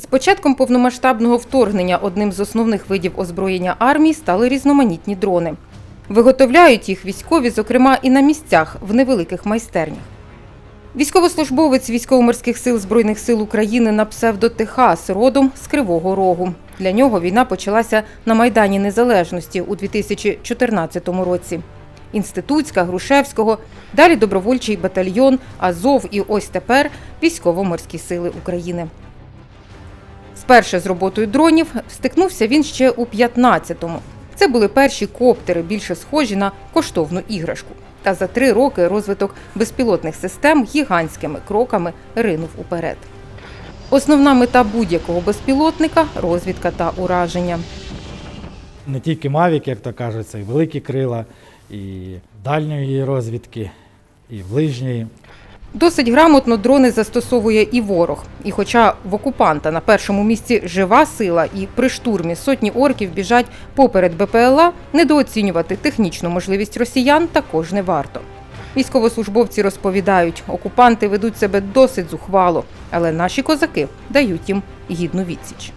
З початком повномасштабного вторгнення одним з основних видів озброєння армії стали різноманітні дрони. Виготовляють їх військові, зокрема, і на місцях в невеликих майстернях. Військовослужбовець військово-морських сил Збройних сил України на псевдо Техас родом з Кривого Рогу. Для нього війна почалася на Майдані Незалежності у 2014 році. Інститутська, Грушевського, далі добровольчий батальйон, Азов і ось тепер військово-морські сили України. Сперше з роботою дронів стикнувся він ще у 15-му. Це були перші коптери, більше схожі на коштовну іграшку. Та за три роки розвиток безпілотних систем гігантськими кроками ринув уперед. Основна мета будь-якого безпілотника розвідка та ураження. Не тільки Мавік, як то кажуть, і великі крила, і дальньої розвідки, і ближньої. Досить грамотно дрони застосовує і ворог. І хоча в окупанта на першому місці жива сила і при штурмі сотні орків біжать поперед БПЛА, недооцінювати технічну можливість росіян також не варто. Військовослужбовці розповідають, окупанти ведуть себе досить зухвало, але наші козаки дають їм гідну відсіч.